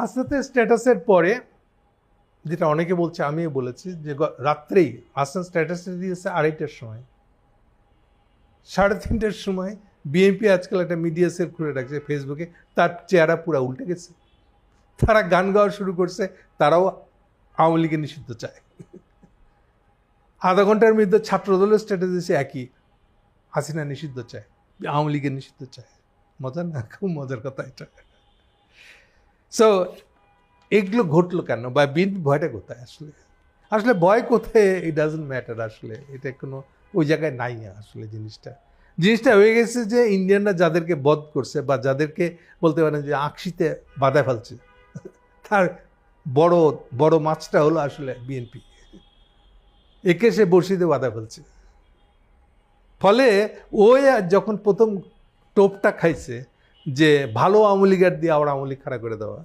হাসনাতের স্ট্যাটাসের পরে, যেটা অনেকে বলছে, আমিও বলেছি, যে রাত্রেই হাসনাত স্ট্যাটাস দিয়েছে আড়াইটার সময়। সাড়ে তিনটার সময় বিএনপি আজকাল একটা মিডিয়া সেল খুলে রাখছে ফেসবুকে, তার চেহারা পুরো উল্টে গেছে। তারা গান গাওয়া শুরু করছে, তারাও আওয়ামী লীগের নিষিদ্ধ চায়। আধা ঘণ্টার মধ্যে ছাত্রদলের স্ট্যাটাস দিয়েছে একই, হাসিনা নিষিদ্ধ চায়, আওয়ামী লীগের নিষিদ্ধ চায়। মজার না? খুব মজার কথা এটা। সো এগুলো ঘটলো কেন? বা বিএনপি ভয়টা কোথায় আসলে? আসলে ভয় কোথায়? ইট ডাজন্ট ম্যাটার আসলে। এটা কোনো, ওই জায়গায় নাই আসলে জিনিসটা। জিনিসটা হয়ে গেছে যে ইন্ডিয়ানরা যাদেরকে বধ করছে বা যাদেরকে বলতে পারেন যে আকশিতে বাধা ফেলছে, তার বড় বড় মাছটা হলো আসলে বিএনপি একে সে বড়শিতে বাধা ফেলছে। ফলে ও যখন প্রথম টোপটা খাইছে যে ভালো আওয়ামী দিয়ে আবার আওয়ামী লীগ খাড়া করে দেওয়া।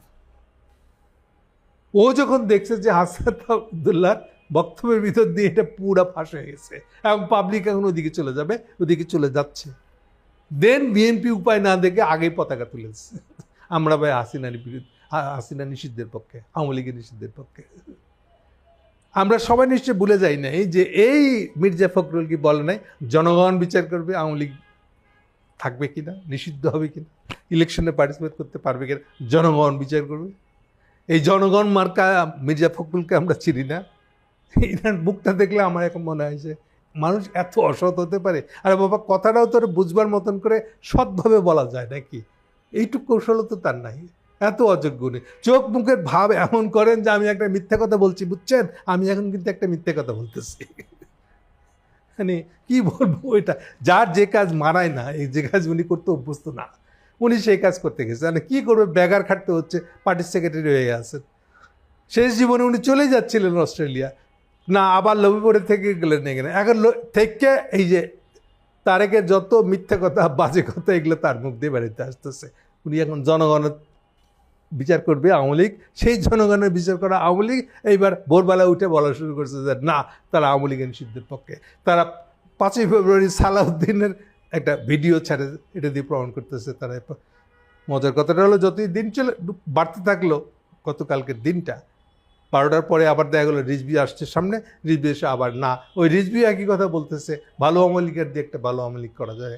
ও যখন দেখছে যে হাসনাত আবদুল্লাহ বক্তব্যের ভিতর দিয়ে এটা পুরা ফাঁস হয়ে গেছে এবং পাবলিক এখন ওদিকে চলে যাবে, ওদিকে চলে যাচ্ছে। দেন বিএনপি উপায় না দেখে আগেই পতাকা তুলেছে আমরা ভাই হাসিনার বিরুদ্ধে হাসিনা নিষিদ্ধের পক্ষে, আওয়ামী লীগের নিষিদ্ধের পক্ষে। আমরা সবাই নিশ্চয় ভুলে যাই নাই যে এই মির্জা ফখরুল কি বলে নাই? জনগণ বিচার করবে, আওয়ামী লীগ থাকবে কি না নিষিদ্ধ হবে কি না ইলেকশনে পার্টিসিপেট করতে পারবে কিনা, জনগণ বিচার করবে। এই জনগণ মার্কা মির্জা ফখরুলকে আমরা চিনি না। এনার মুখটা দেখলে আমার এখন মনে হয় যে মানুষ এত অসৎ হতে পারে। আর বাবা, কথাটাও তোর বুঝবার মতন করে সৎভাবে বলা যায় নাকি? এইটুকু কৌশল তো তার নাই। এত অযোগ্য নেই চোখ মুখের ভাব এমন করেন যে আমি একটা মিথ্যা কথা বলছি, বুঝছেন? আমি এখন কিন্তু একটা মিথ্যা কথা বলতেছি। মানে কি বলব এটা? যার যে কাজ মানায় না, এই যে কাজ উনি করতে অভ্যস্ত না, উনি সেই কাজ করতে গেছে। মানে কী করবে? ব্যাগার খাটতে হচ্ছে পার্টির সেক্রেটারি হয়ে আছেন শেষ জীবনে উনি চলে যাচ্ছিলেন অস্ট্রেলিয়া। না, আবার লবিপুরে থেকে গেলেন এখানে। এখন থেকে এই যে তারেকের যত মিথ্যা কথা, বাজে কথা, এগুলো তার মুখ দিয়ে বেরোতে আসতেছে। উনি এখন জনগণের বিচার করবে আওয়ামী লীগ, সেই জনগণের বিচার করা আওয়ামী লীগ। এইবার ভোরবেলা উঠে বলা শুরু করছে যে, না, তারা আওয়ামী লীগের নিষিদ্ধের পক্ষে। তারা পাঁচই ফেব্রুয়ারি সালাউদ্দিনের একটা ভিডিও ছাড়ে, এটা দিয়ে প্রমাণ করতেছে তারা মজার কথাটা হলো, যতই দিন চলে, বাড়তে থাকল গতকালকের দিনটা, বারোটার পরে আবার দেখা গেলো রিজবি আসছে সামনে রিজবি এসে আবার না। ওই রিজবি একই কথা বলতেছে, ভালো আওয়ামী লীগের দিয়ে একটা ভালো আওয়ামী লীগ করা যায়।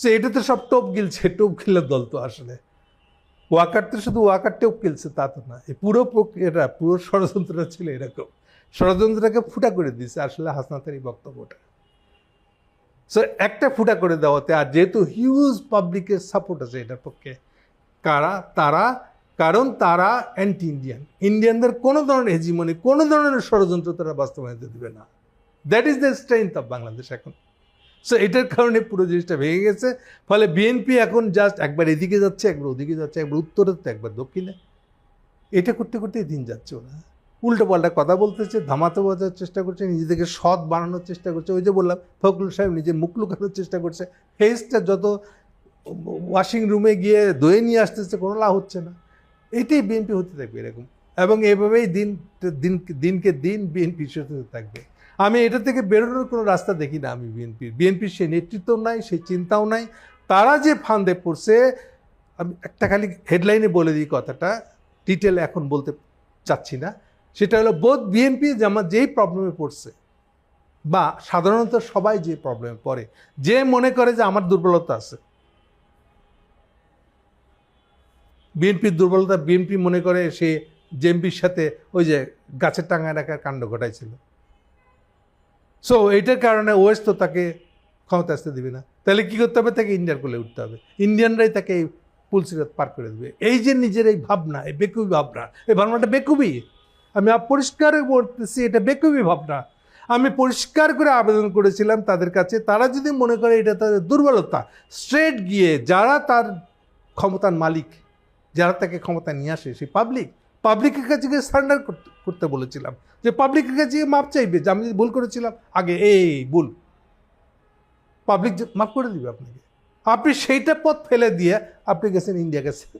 সে, এটা তো সব টোপ গিলছে টোপ গিলের দল তো আসলে। ওয়াকার তো শুধু ওয়াকার টোপ তা তো না। এই পুরো প্রক্রিয়াটা, পুরো ষড়যন্ত্রটা ছিল এরকম। ষড়যন্ত্রটাকে ফুটা করে দিয়েছে আসলে হাসনাতের এই বক্তব্যটা। সো একটা ফুটা করে দেওয়াতে, আর যেহেতু হিউজ পাবলিকের সাপোর্ট আছে এটার পক্ষে, কারা? তারা, কারণ তারা অ্যান্টি ইন্ডিয়ান ইন্ডিয়ানদের কোনো ধরনের হেজিমনি কোনো ধরনের ষড়যন্ত্র তারা বাস্তবায়িত দেবে না। That is the strength of Bangladesh এখন। সো এটার কারণে পুরো জিনিসটা ভেঙে গেছে। ফলে বিএনপি এখন জাস্ট একবার এদিকে যাচ্ছে, একবার ওদিকে যাচ্ছে, একবার উত্তরে তো একবার দক্ষিণে। এটা করতে করতে দিন যাচ্ছে ওরা। উল্টো পাল্টা কথা বলতেছে ধামাতে বোঝার চেষ্টা করছে, নিজেদেরকে সৎ বানানোর চেষ্টা করছে। ওই যে বললাম, ফখরুল সাহেব নিজের মুখ লুকানোর চেষ্টা করছে। ফেসটা যত ওয়াশিং রুমে গিয়ে ধুয়ে নিয়ে আসতেছে, কোনো লাভ হচ্ছে না। এটাই বিএনপি হতে থাকবে এরকম। এবং এভাবেই দিন দিন দিনকে দিন বিএনপি হতে থাকবে। আমি এটা থেকে বেরোনোর কোনো রাস্তা দেখি না আমি বিএনপির। বিএনপির সেই নেতৃত্ব নাই, সেই চিন্তাও নাই। তারা যে ফান্দে পড়ছে, আমি একটা খালি হেডলাইনে বলে দিই কথাটা ডিটেল এখন বলতে চাচ্ছি না। সেটা হলো বোধ বিএনপি যেমন যেই প্রবলেমে পড়ছে, বা সাধারণত সবাই যে প্রবলেমে পড়ে, যে মনে করে যে আমার দুর্বলতা আছে। বিএনপির দুর্বলতা, বিএনপি মনে করে সে জেএমপির সাথে ওই যে গাছের টাঙায় রাখার কাণ্ড ঘটাইছিল। সো এইটার কারণে ওয়েস তো তাকে ক্ষমতা আসতে দিবে না। তাহলে কী করতে হবে? তাকে ইন্ডিয়ার কোলে উঠতে হবে। ইন্ডিয়ানরাই তাকে এই পুলসিরাত পার করে দেবে। এই যে নিজের এই ভাবনা, এই বেকুবি ভাবনা, এই ভাবনাটা বেকুবি। আমি পরিষ্কার বলতেছি এটা বেকুবি ভাবনা। আমি পরিষ্কার করে আবেদন করেছিলাম তাদের কাছে। তারা যদি মনে করে এটা তাদের দুর্বলতা স্ট্রেট গিয়ে যারা তার ক্ষমতার মালিক, যারা তাকে ক্ষমতা নিয়ে আসে সেই পাবলিক পাবলিকের কাছে গিয়ে সারেন্ডার করতে বলেছিলাম। যে পাবলিকের কাছে গিয়ে মাপ চাইবে যে আমি ভুল করেছিলাম, আগে এই, ভুল। পাবলিক মাফ করে দিবে আপনাকে। আপনি সেইটা পথ ফেলে দিয়ে আপনি গেছেন ইন্ডিয়া গেছেন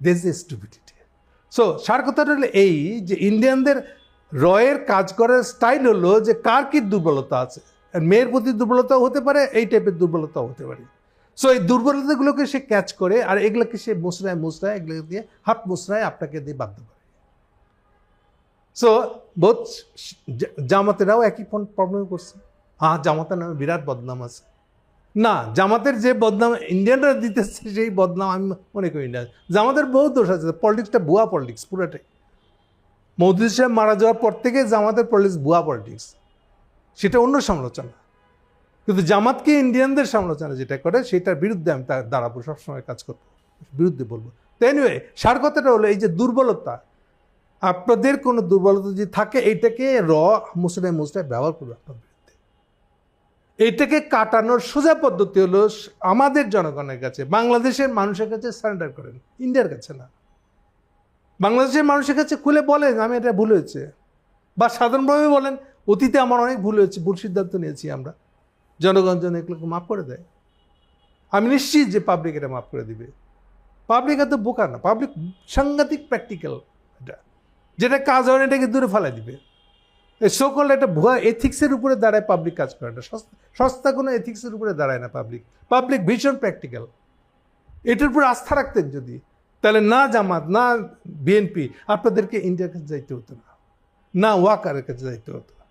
দিস ইজ স্টুপিডিটি সো সার কথাটা হলো এই যে ইন্ডিয়ানদের রয়ের কাজ করার স্টাইল হলো যে কার কি দুর্বলতা আছে? মেয়ের প্রতি দুর্বলতাও হতে পারে, এই টাইপের দুর্বলতাও হতে পারে। সো এই দুর্বলতাগুলোকে সে ক্যাচ করে, আর এগুলোকে সে মুসরায় মুসরায় এগুলো দিয়ে হাত মুসরায় আপনাকে দিয়ে বাধ্য করে। সো বোধ জামাতেরাও একই ফোন প্রবলেম করছে হ্যাঁ জামাতের নামে বিরাট বদনাম আছে। না, জামাতের যে বদনাম ইন্ডিয়ানরা দিতেছে, সেই বদনাম আমি মনে করি না। জামাতের বহু দোষ আছে। পলিটিক্সটা ভুয়া পলিটিক্স পুরোটাই। মৌদুদ সাহেব মারা যাওয়ার পর থেকে জামাতের পলিটিক্স ভুয়া পলিটিক্স সেটা অন্য সমালোচনা। কিন্তু জামাতকে ইন্ডিয়ানদের সমালোচনা যেটা করে, সেটার বিরুদ্ধে আমি তার দাঁড়াবো, সবসময় কাজ করব, বিরুদ্ধে বলব। তো এনিওয়ে সার কথাটা হলো এই যে দুর্বলতা, আপনাদের কোনো দুর্বলতা যদি থাকে, এইটাকে র, মুসলিম মুসলিম ব্যবহার করবে আপনার বিরুদ্ধে। এইটাকে কাটানোর সোজা পদ্ধতি হলো আমাদের জনগণের কাছে, বাংলাদেশের মানুষের কাছে সারেন্ডার করেন, ইন্ডিয়ার কাছে না। বাংলাদেশের মানুষের কাছে খুলে বলেন, আমি এটা ভুল হয়েছে। বা সাধারণভাবে বলেন, অতীতে আমার অনেক ভুল হয়েছে, ভুল সিদ্ধান্ত নিয়েছি আমরা। জনগণ যেন এগুলোকে মাফ করে দেয়। আমি নিশ্চিত যে পাবলিক এটা মাফ করে দিবে। পাবলিক এত বোকা না। পাবলিক সাংঘাতিক প্র্যাকটিক্যাল এটা। যেটা কাজ হয় না, এটাকে দূরে ফেলাই দিবে। এই সকল একটা ভুয়া এথিক্সের উপরে দাঁড়ায় পাবলিক কাজ করে না। সস্তা- সস্তা কোনো এথিক্সের উপরে দাঁড়ায় না পাবলিক পাবলিক ভীষণ প্র্যাকটিক্যাল এটার উপর আস্থা রাখতেন যদি, তাহলে না জামাত, না বিএনপি আপনাদেরকে ইন্ডিয়ার কাছে যাইতে হতো না। না ওয়াকারের কাছে যাইতে হতো। না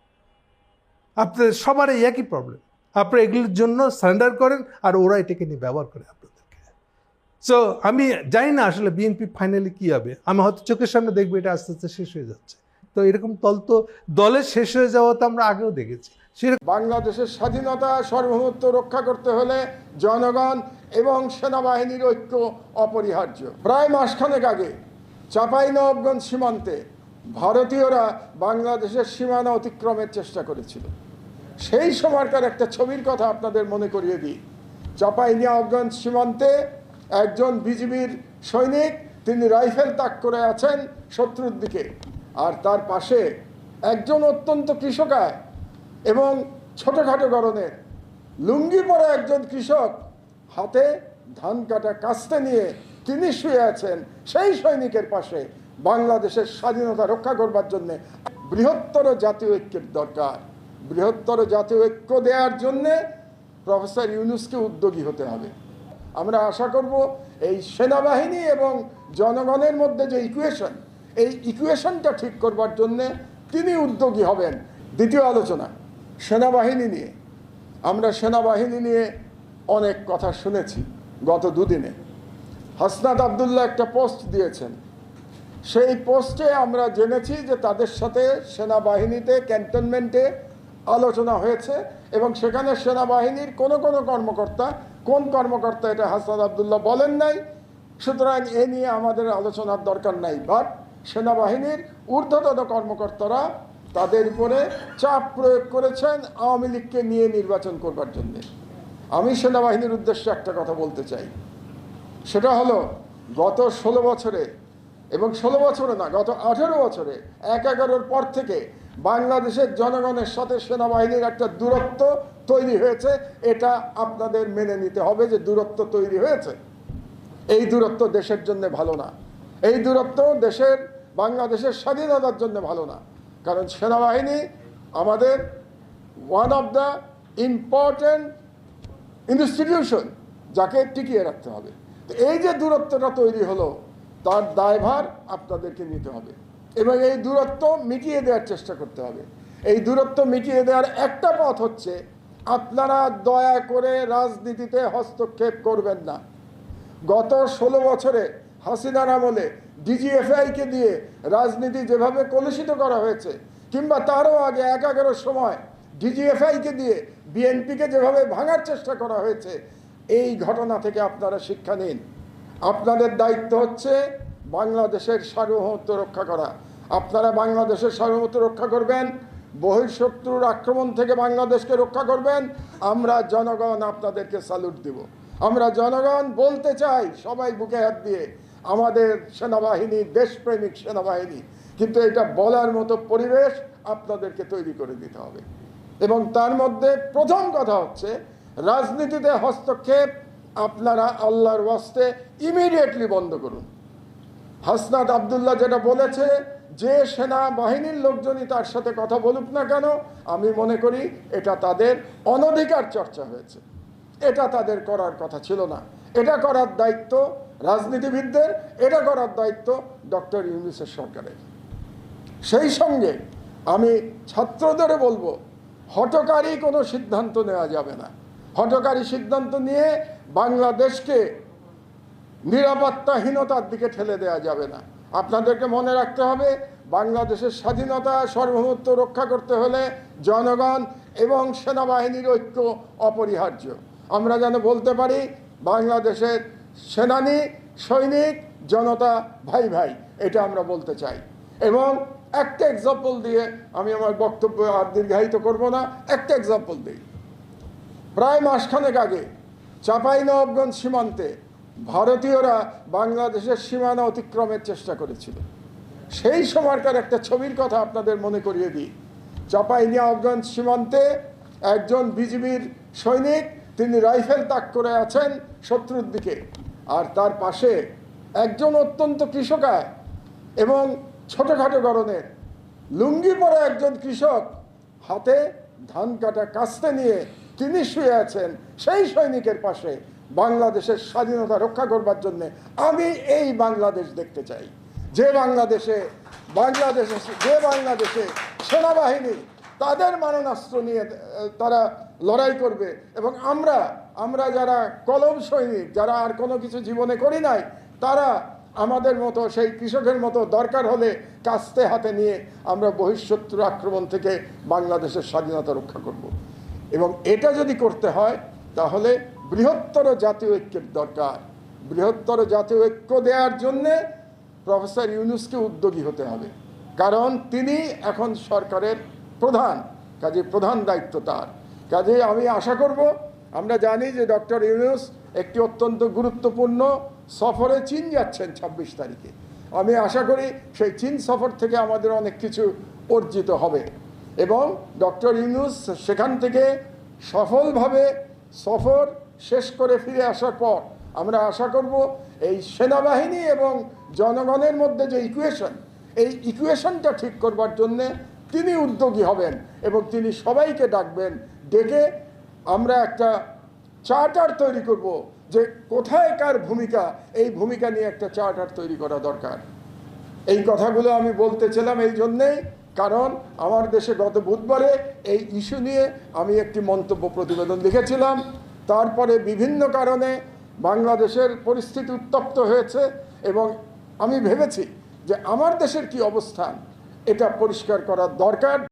আপনাদের সবারই একই প্রবলেম আপনারা এগুলোর জন্য সারেন্ডার করেন আর ওরা এটাকে নিয়ে ব্যবহার করে আপনাদেরকে। সো আমি জানি না আসলে বিএনপি ফাইনালি কী হবে। আমি হয়তো চোখের সামনে দেখব এটা আস্তে আস্তে শেষ হয়ে যাচ্ছে। তো এরকম দল তো দলের শেষ হয়ে যাওয়া তো আমরা আগেও দেখেছি। বাংলাদেশের স্বাধীনতা সার্বভৌমত্ব রক্ষা করতে হলে জনগণ এবং সেনাবাহিনীর ঐক্য অপরিহার্য। প্রায় মাসখানেক আগে চাঁপাইনবাবগঞ্জ সীমান্তে ভারতীয়রা বাংলাদেশের সীমানা অতিক্রমের চেষ্টা করেছিল। সেই সময়কার একটা ছবির কথা আপনাদের মনে করিয়ে দিই। চাঁপাইনবাবগঞ্জ সীমান্তে একজন বিজিবির সৈনিক, তিনি রাইফেল তাক করে আছেন শত্রুর দিকে। আর তার পাশে একজন অত্যন্ত কৃষকায় এবং ছোটোখাটো গরনের লুঙ্গি পরা একজন কৃষক হাতে ধান কাটা কাস্তে নিয়ে তিনি শুয়ে আছেন সেই সৈনিকের পাশে। বাংলাদেশের স্বাধীনতা রক্ষা করবার জন্যে বৃহত্তর জাতীয় ঐক্যের দরকার। বৃহত্তর জাতীয় ঐক্য দেওয়ার জন্যে প্রফেসর ইউনুসকে উদ্যোগী হতে হবে। আমরা আশা করব এই সেনাবাহিনী এবং জনগণের মধ্যে যে ইকুয়েশন এই ইকুয়েশনটা ঠিক করবার জন্যে তিনি উদ্যোগী হবেন। দ্বিতীয় আলোচনা, সেনাবাহিনী নিয়ে। আমরা সেনাবাহিনী নিয়ে অনেক কথা শুনেছি গত দুদিনে। হাসনাত আবদুল্লাহ একটা পোস্ট দিয়েছেন। সেই পোস্টে আমরা জেনেছি যে তাদের সাথে সেনাবাহিনীতে, ক্যান্টনমেন্টে আলোচনা হয়েছে এবং সেখানে সেনাবাহিনীর কোনো কোনো কর্মকর্তা, কোন কর্মকর্তা এটা হাসান আবদুল্লাহ বলেন নাই। সুতরাং এ নিয়ে আমাদের আলোচনার দরকার নাই। বাট সেনাবাহিনীর ঊর্ধ্বতন কর্মকর্তারা তাদের উপরে চাপ প্রয়োগ করেছেন আওয়ামী লীগকে নিয়ে নির্বাচন করবার জন্য। আমি সেনাবাহিনীর উদ্দেশ্যে একটা কথা বলতে চাই। সেটা হলো, গত ষোলো বছরে এবং ষোলো বছরে না, গত আঠেরো বছরে, এক এগারোর পর থেকে বাংলাদেশের জনগণের সাথে সেনাবাহিনীর একটা দূরত্ব তৈরি হয়েছে, এটা আপনাদের মেনে নিতে হবে যে দূরত্ব তৈরি হয়েছে। এই দূরত্ব দেশের জন্য ভালো না। এই দূরত্ব দেশের, বাংলাদেশের স্বাধীনতার জন্য ভালো না। কারণ সেনাবাহিনী আমাদের one of the important institution যাকে টিকিয়ে রাখতে হবে। তো এই যে দূরত্বটা তৈরি হলো, তার দায়ভার আপনাদেরকে নিতে হবে। এবং এই দূরত্ব মিটিয়ে দেওয়ার চেষ্টা করতে হবে। এই দূরত্ব মিটিয়ে দেওয়ার একটা পথ হচ্ছে, আপনারা দয়া করে রাজনীতিতে হস্তক্ষেপ করবেন না। গত ষোলো বছরে হাসিনার আমলে ডিজিএফআইকে দিয়ে রাজনীতি যেভাবে কলুষিত করা হয়েছে, কিংবা তারও আগে এক সময় ডিজিএফআইকে দিয়ে বিএনপিকে যেভাবে ভাঙার চেষ্টা করা হয়েছে, এই ঘটনা থেকে আপনারা শিক্ষা নিন। আপনাদের দায়িত্ব হচ্ছে বাংলাদেশের সার্বভৌমত্ব রক্ষা করা। আপনারা বাংলাদেশের সার্বভৌমত্ব রক্ষা করবেন, বহিঃশত্রুর আক্রমণ থেকে বাংলাদেশকে রক্ষা করবেন, আমরা জনগণ আপনাদেরকে স্যালুট দেব। আমরা জনগণ বলতে চাই, সবাই বুকে হাত দিয়ে, আমাদের সেনাবাহিনী, দেশপ্রেমিক সেনাবাহিনী, কিন্তু এটা বলার মতো পরিবেশ আপনাদেরকে তৈরি করে দিতে হবে। এবং তার মধ্যে প্রথম কথা হচ্ছে, রাজনীতিতে হস্তক্ষেপ আপনারা আল্লাহর ওয়াস্তে ইমিডিয়েটলি বন্ধ করুন। হাসনাত আবদুল্লাহ যেটা বলেছে যে সেনাবাহিনীর লোকজনই তার সাথে কথা বলুক না কেন, আমি মনে করি এটা তাদের অনধিকার চর্চা হয়েছে। এটা তাদের করার কথা ছিল না। এটা করার দায়িত্ব রাজনীতিবিদদের, এটা করার দায়িত্ব ডক্টর ইউনিসের সরকারের। সেই সঙ্গে আমি ছাত্রদেরও বলব হটকারী কোনো সিদ্ধান্ত নেওয়া যাবে না। হটকারী সিদ্ধান্ত নিয়ে বাংলাদেশকে নিরাপত্তাহীনতার দিকে ঠেলে দেওয়া যাবে না। আপনাদেরকে মনে রাখতে হবে, বাংলাদেশের স্বাধীনতা সার্বভৌমত্ব রক্ষা করতে হলে জনগণ এবং সেনাবাহিনীর ঐক্য অপরিহার্য। আমরা যেন বলতে পারি, বাংলাদেশের সেনানী, সৈনিক, জনতা ভাই ভাই, এটা আমরা বলতে চাই। এবং একটা এক্সাম্পল দিয়ে আমি আমার বক্তব্য আর দীর্ঘায়িত করব না, একটা এক্সাম্পল দিই। প্রায় মাসখানেক আগে, চাঁপাইনবাবগঞ্জ সীমান্তে ভারতীয়রা বাংলাদেশের সীমানা অতিক্রমের চেষ্টা করেছিল। সেই সময়কার একটা ছবির কথা আপনাদের মনে করিয়ে দিই। চাঁপাইনবাবগঞ্জ সীমান্তে একজন বিজিবির সৈনিক, তিনি রাইফেল তাক করে আছেন শত্রুর দিকে। আর তার পাশে একজন অত্যন্ত কৃষকায় এবং ছোটোখাটো গরনের লুঙ্গি পরা একজন কৃষক, হাতে ধান কাটা কাস্তে নিয়ে তিনি শুয়ে আছেন সেই সৈনিকের পাশে। বাংলাদেশের স্বাধীনতা রক্ষা করবার জন্য আমি এই বাংলাদেশ দেখতে চাই যে বাংলাদেশে বাংলাদেশে, যে বাংলাদেশে সেনাবাহিনী তাদের মারণাস্ত্র নিয়ে তারা লড়াই করবে এবং আমরা আমরা যারা কলম সৈনিক, যারা আর কোনো কিছু জীবনে করি নাই, তারা আমাদের মতো, সেই কৃষকের মতো দরকার হলে কাস্তে হাতে নিয়ে আমরা বহিঃশত্রু আক্রমণ থেকে বাংলাদেশের স্বাধীনতা রক্ষা করব। এবং এটা যদি করতে হয়, তাহলে বৃহত্তর জাতীয় ঐক্যের দরকার। বৃহত্তর জাতীয় ঐক্য দেওয়ার জন্যে প্রফেসর ইউনুসকে উদ্যোগী হতে হবে। কারণ তিনি এখন সরকারের প্রধান কাজে প্রধান দায়িত্ব তার। কাজে আমি আশা করব, আমরা জানি যে ডক্টর ইউনুস একটি অত্যন্ত গুরুত্বপূর্ণ সফরে চীন যাচ্ছেন ছাব্বিশ তারিখে। আমি আশা করি সেই চীন সফর থেকে আমাদের অনেক কিছু অর্জিত হবে। এবং ডক্টর ইউনুস সেখান থেকে সফলভাবে সফর শেষ করে ফিরে আসার পর আমরা আশা করব এই সেনাবাহিনী এবং জনগণের মধ্যে যে ইকুয়েশন এই ইকুয়েশনটা ঠিক করবার জন্যে তিনি উদ্যোগী হবেন এবং তিনি সবাইকে ডাকবেন, ডেকে আমরা একটা চার্টার তৈরি করব যে কোথায় কার ভূমিকা, এই ভূমিকা নিয়ে একটা চার্টার তৈরি করা দরকার। এই কথাগুলো আমি বলতেছিলাম এই জন্যেই, কারণ আমার দেশে গত বুধবারে এই ইস্যু নিয়ে আমি একটি মন্তব্য প্রতিবেদন লিখেছিলাম। তারপরে বিভিন্ন কারণে বাংলাদেশের পরিস্থিতি উত্তপ্ত হয়েছে এবং আমি ভেবেছি যে আমার দেশের কি অবস্থান, এটা পরিষ্কার করার দরকার।